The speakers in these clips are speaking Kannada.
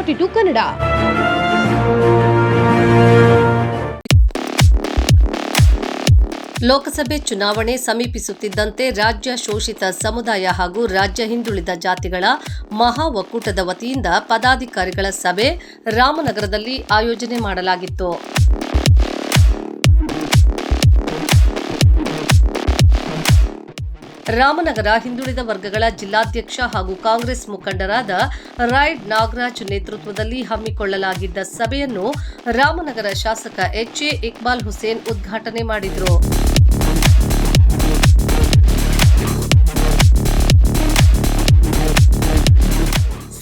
ಫಾರ್ಟಿ ಕನ್ನಡ. ಲೋಕಸಭೆ ಚುನಾವಣೆ ಸಮೀಪಿಸುತ್ತಿದ್ದಂತೆ ರಾಜ್ಯ ಶೋಷಿತ ಸಮುದಾಯ ಹಾಗೂ ರಾಜ್ಯ ಹಿಂದುಳಿದ ಜಾತಿಗಳ ಮಹಾ ಒಕ್ಕೂಟದ ವತಿಯಿಂದ ಪದಾಧಿಕಾರಿಗಳ ಸಭೆ ರಾಮನಗರದಲ್ಲಿ ಆಯೋಜನೆ ಮಾಡಲಾಗಿತ್ತು. ರಾಮನಗರ ಹಿಂದುಳಿದ ವರ್ಗಗಳ ಜಿಲ್ಲಾಧ್ಯಕ್ಷ ಹಾಗೂ ಕಾಂಗ್ರೆಸ್ ಮುಖಂಡರಾದ ರಾಯ್ಡ್ ನಾಗರಾಜ್ ನೇತೃತ್ವದಲ್ಲಿ ಹಮ್ಮಿಕೊಳ್ಳಲಾಗಿದ್ದ ಸಭೆಯನ್ನು ರಾಮನಗರ ಶಾಸಕ ಎಚ್ಎ ಇಕ್ಬಾಲ್ ಹುಸೇನ್ ಉದ್ಘಾಟನೆ ಮಾಡಿದರು.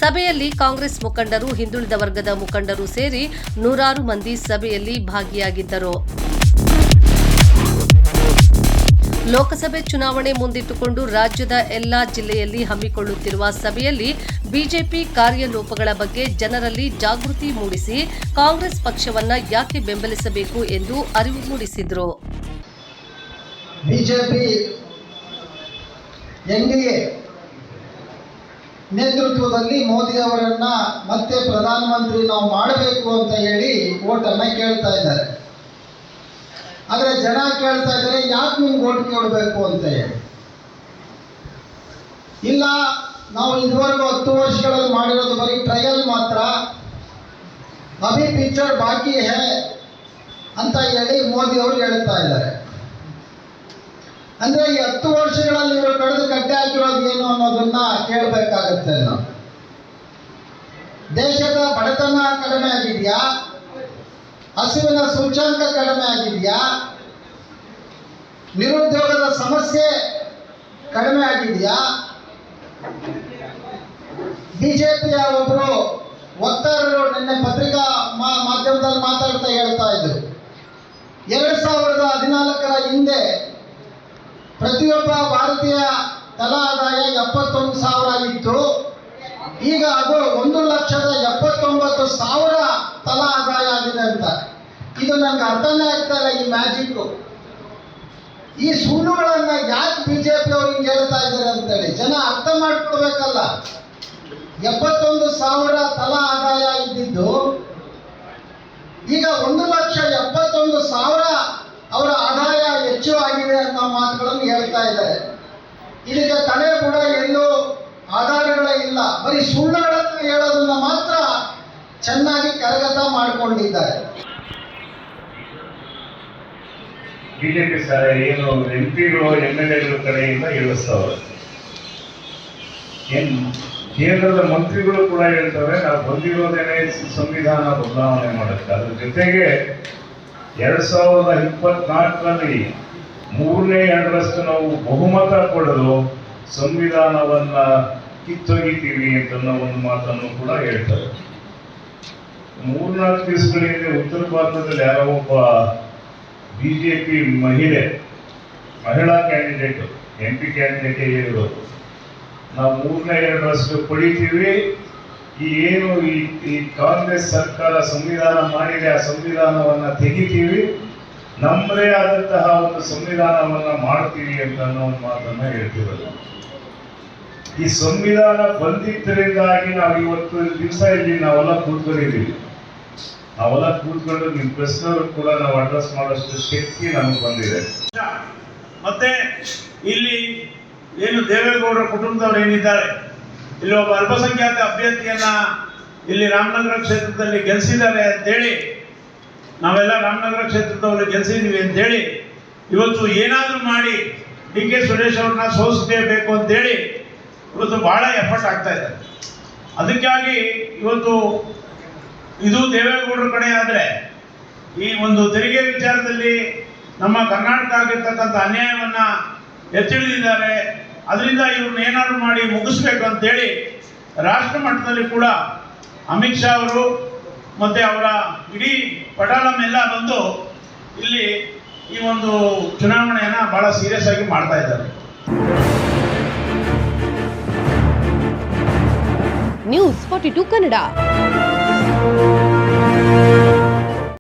ಸಭೆಯಲ್ಲಿ ಕಾಂಗ್ರೆಸ್ ಮುಖಂಡರು, ಹಿಂದುಳಿದ ವರ್ಗದ ಮುಖಂಡರು ಸೇರಿ ನೂರಾರು ಮಂದಿ ಸಭೆಯಲ್ಲಿ ಭಾಗಿಯಾಗಿದ್ದರು. ಲೋಕಸಭೆ ಚುನಾವಣೆ ಮುಂದಿಟ್ಟುಕೊಂಡು ರಾಜ್ಯದ ಎಲ್ಲಾ ಜಿಲ್ಲೆಯಲ್ಲಿ ಹಮ್ಮಿಕೊಳ್ಳುತ್ತಿರುವ ಸಭೆಯಲ್ಲಿ ಬಿಜೆಪಿ ಕಾರ್ಯಲೋಪಗಳ ಬಗ್ಗೆ ಜನರಲ್ಲಿ ಜಾಗೃತಿ ಮೂಡಿಸಿ ಕಾಂಗ್ರೆಸ್ ಪಕ್ಷವನ್ನ ಯಾಕೆ ಬೆಂಬಲಿಸಬೇಕು ಎಂದು ಅರಿವು ಮೂಡಿಸಿದರು. ಬಿಜೆಪಿ ನೇತೃತ್ವದಲ್ಲಿ ಮೋದಿ ಅವರನ್ನ ಮತ್ತೆ ಪ್ರಧಾನಮಂತ್ರಿ ನಾವು ಮಾಡಬೇಕು ಅಂತ ಹೇಳಿ ಓಟನ್ನು ಕೇಳ್ತಾ ಇದ್ದಾರೆ. ಆದರೆ ಜನ ಕೇಳ್ತಾ ಇದ್ದಾರೆ, ಯಾಕೆ ನಿಮ್ಗೆ ಓಟ್ ಕೇಳಬೇಕು ಅಂತ ಇಲ್ಲ, ನಾವು ಇದುವರೆಗೂ ಹತ್ತು ವರ್ಷಗಳಲ್ಲಿ ಮಾಡಿರೋದು ಬರೀ ಟ್ರಯಲ್ ಮಾತ್ರ. ಅಭಿ ಪಿಕ್ಚರ್ ಬಾಕಿ ಹೇ ಅಂತ ಹೇಳಿ ಮೋದಿ ಅವರು ಹೇಳ್ತಾ ಇದ್ದಾರೆ. ಅಂದ್ರೆ ಈ ಹತ್ತು ವರ್ಷಗಳಲ್ಲಿ ಇವರು ಕಳೆದು ಕಟ್ಟೆ ಹಾಕಿರೋದು ಏನು ಅನ್ನೋದನ್ನ ಕೇಳಬೇಕಾಗತ್ತೆ ನಾವು ದೇಶದ ಬಡತನ ಕಡಿಮೆ ಆಗಿದೆಯಾ? ಹಸುವಿನ ಸೂಚ್ಯಾಂಕ ಕಡಿಮೆ ಆಗಿದೆಯಾ? ನಿರುದ್ಯೋಗದ ಸಮಸ್ಯೆ ಕಡಿಮೆ ಆಗಿದೆಯಾ? ಬಿಜೆಪಿಯ ಒಬ್ಬರು ವಕ್ತಾರರು ನಿನ್ನೆ ಪತ್ರಿಕಾ ಮಾಧ್ಯಮದಲ್ಲಿ ಮಾತಾಡ್ತಾ ಹೇಳ್ತಾ ಇದ್ರು. ಎರಡು ಸಾವಿರದ ಹದಿನಾಲ್ಕರ ಹಿಂದೆ ಪ್ರತಿಯೊಬ್ಬ ಭಾರತೀಯ ತಲಾ ಆದಾಯ ಎಪ್ಪತ್ತೊಂದು ಸಾವಿರ ಇತ್ತು. ಈಗ ಅದು ಒಂದು ಲಕ್ಷದ ಎಪ್ಪತ್ತೊಂಬತ್ತು ಸಾವಿರ ತಲಾ ಆದಾಯ ಆಗಿದೆ ಅಂತ. ಇದು ನನಗೆ ಅರ್ಥನೇ ಆಗ್ತಾ ಇಲ್ಲ ಈ ಮ್ಯಾಜಿಕ್ ಈ ಸುಳ್ಳುಗಳನ್ನ ಯಾಕೆ ಬಿಜೆಪಿ ಅವ್ರು ಹಿಂಗೆ ಹೇಳ್ತಾ ಇದ್ದಾರೆ ಅಂತೇಳಿ ಜನ ಅರ್ಥ ಮಾಡ್ಕೊಳ್ಬೇಕಲ್ಲ ಎಪ್ಪತ್ತೊಂದು ಸಾವಿರ ತಲಾ ಆದಾಯ ಇದ್ದಿದ್ದು, ಈಗ ಒಂದು ಲಕ್ಷ ಎಪ್ಪತ್ತೊಂದು ಸಾವಿರ ಅವರ ಆದಾಯ ಹೆಚ್ಚು ಆಗಿದೆ ಅನ್ನೋ ಮಾತುಗಳನ್ನು ಹೇಳ್ತಾ ಇದ್ದಾರೆ. ಇದಕ್ಕೆ ತಲೆ ಕೂಡ ಎಲ್ಲೂ ಆಧಾರಗಳೇ ಇಲ್ಲ. ಬರೀ ಸುಳ್ಳುಗಳನ್ನು ಹೇಳೋದನ್ನ ಮಾತ್ರ ಚೆನ್ನಾಗಿ ಕರಗತ ಮಾಡಿಕೊಂಡಿದ್ದಾರೆ. ಬಿಜೆಪಿ ಸರ್, ಏನು ಎಂ ಪಿಗಳು ಎಂ ಎಲ್ ಎಗಳ ಕಡೆಯಿಂದ ಏಳು ಏನು ಕೇಂದ್ರದ ಮಂತ್ರಿಗಳು ಕೂಡ ಹೇಳ್ತಾರೆ, ನಾವು ಬಂದಿರೋದೇನೆ ಸಂವಿಧಾನ ಬದಲಾವಣೆ ಮಾಡುತ್ತೆ. ಅದ್ರ ಜೊತೆಗೆ ಎರಡ್ ಸಾವಿರದ ಇಪ್ಪತ್ನಾಲ್ಕರಲ್ಲಿ ಮೂರನೇ ಎರಡರಷ್ಟು ನಾವು ಬಹುಮತ ಕೊಡಲು ಸಂವಿಧಾನವನ್ನ ಕಿತ್ತೊಗಿತೀವಿ ಅಂತ ಒಂದು ಮಾತನ್ನು ಕೂಡ ಹೇಳ್ತಾರೆ. ಮೂರ್ನಾಲ್ಕು ದಿವಸಗಳ ಹಿಂದೆ ಉತ್ತರ ಭಾರತದಲ್ಲಿ ಯಾರೋ ಒಬ್ಬ ಬಿಜೆಪಿ ಮಹಿಳೆ, ಮಹಿಳಾ ಕ್ಯಾಂಡಿಡೇಟ್ ಎಂ ಪಿ ಕ್ಯಾಂಡಿಡೇಟ್ ಹೇಳಿರೋದು ನಾವು ಮೂರನೇ ಎರಡರಷ್ಟು ಪಡಿತೀವಿ. ಈ ಏನು ಈ ಈ ಕಾಂಗ್ರೆಸ್ ಸರ್ಕಾರ ಸಂವಿಧಾನ ಮಾಡಿದೆ, ಆ ಸಂವಿಧಾನವನ್ನ ತೆಗಿತೀವಿ. ನಮ್ಮದೇ ಆದಂತಹ ಒಂದು ಸಂವಿಧಾನವನ್ನ ಮಾಡ್ತೀವಿ ಅಂತ ಅನ್ನೋ ಒಂದು ಮಾತನ್ನ ಹೇಳ್ತಿರೋದು. ಈ ಸಂವಿಧಾನ ಬಂದಿದ್ದರಿಂದಾಗಿ ನಾವು ಇವತ್ತು ದಿವಸ ಇಲ್ಲಿ ನಾವೆಲ್ಲ ಕೂತ್ಕೊಂಡಿದ್ದೀವಿ. ನಾವೆಲ್ಲ ಕೂತ್ಕೊಂಡು ನಿಮ್ಮ ಪ್ರಶ್ನೆಗಳು ಕೂಡ ನಾವು ಅಡ್ರೆಸ್ ಮಾಡೋಷ್ಟು ಶಕ್ತಿ ನಮಗೆ ಬಂದಿದೆ. ಮತ್ತೆ ಇಲ್ಲಿ ಏನು ದೇವೇಗೌಡರ ಕುಟುಂಬದವರು ಏನಿದ್ದಾರೆ? ಇಲ್ಲಿ ಒಬ್ಬ ಅಲ್ಪಸಂಖ್ಯಾತ ಅಭ್ಯರ್ಥಿಯನ್ನ ಇಲ್ಲಿ ರಾಮನಗರ ಕ್ಷೇತ್ರದಲ್ಲಿ ಗೆಲ್ಲಿಸಿದ್ದಾರೆ ಅಂತೇಳಿ, ನಾವೆಲ್ಲ ರಾಮನಗರ ಕ್ಷೇತ್ರದವರು ಗೆಲ್ಲಿಸಿದೀವಿ ಅಂತೇಳಿ, ಇವತ್ತು ಏನಾದರೂ ಮಾಡಿ ಡಿ ಕೆ ಸುರೇಶ್ ಅವ್ರನ್ನ ಸೋಲಿಸಲೇಬೇಕು ಅಂತೇಳಿ ಇವತ್ತು ಬಹಳ ಎಫರ್ಟ್ ಆಗ್ತಾ ಇದೆ. ಅದಕ್ಕಾಗಿ ಇವತ್ತು ಇದು ದೇವೇಗೌಡರ ಕಡೆ ಆದರೆ ಈ ಒಂದು ತೆರಿಗೆ ವಿಚಾರದಲ್ಲಿ ನಮ್ಮ ಕರ್ನಾಟಕ ಆಗಿರ್ತಕ್ಕಂಥ ಅನ್ಯಾಯವನ್ನ ಎತ್ತಿಳಿದಿದ್ದಾರೆ. ಅದರಿಂದ ಇವ್ರನ್ನ ಏನಾದ್ರು ಮಾಡಿ ಮುಗಿಸ್ಬೇಕು ಅಂತೇಳಿ ರಾಷ್ಟ್ರ ಮಟ್ಟದಲ್ಲಿ ಕೂಡ ಅಮಿತ್ ಶಾ ಅವರು ಮತ್ತೆ ಅವರ ಇಡೀ ಪಟಾಳಂ ಎಲ್ಲ ಬಂದು ಇಲ್ಲಿ ಈ ಒಂದು ಚುನಾವಣೆಯನ್ನ ಬಹಳ ಸೀರಿಯಸ್ ಆಗಿ ಮಾಡ್ತಾ ಇದ್ದಾರೆ. News forty two Kannada Thank you.